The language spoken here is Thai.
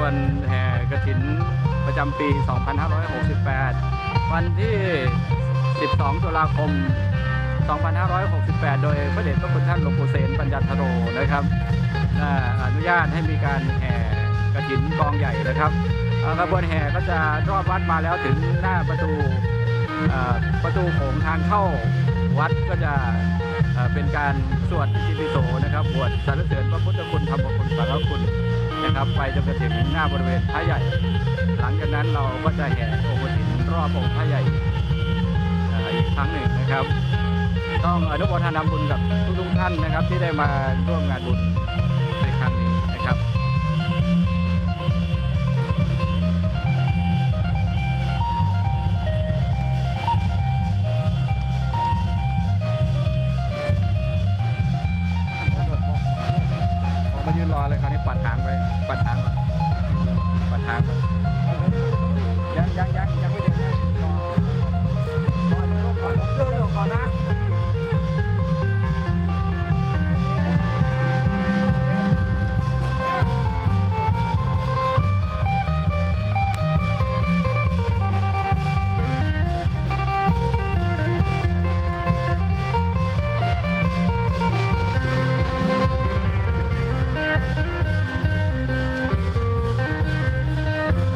วนแห่กระถินประจำปี 2568 วันที่ 12 ตุลาคม 2568 โดยพระเดชพระคุณท่านหลวงปู่เสนปัญญาธโรนะครับอนุญาตให้มีการแห่กระถินกองใหญ่นะครับเอ่อกระบวนแห่ก็จะรอบวัดมาแล้วถึงหน้าประตูประตูโขงทางเข้าวัดก็จะเอ่อเป็นการสวดอิติปิโสนะครับบวชสรรเสริญพระพุทธคุณธรรมคุณสังฆคุณ นะครับไปจนกระถึงหน้าบริเวณพระใหญ่ หลังจากนั้นเราก็จะแห่องค์กฐินรอบองค์พระใหญ่อีกครั้งหนึ่งนะครับ ต้องอนุโมทนาบุญกับทุกๆท่านนะครับที่ได้มาร่วมงานบุญ เลยคราวนี้ปัดทางไปปัดทางปัดทาง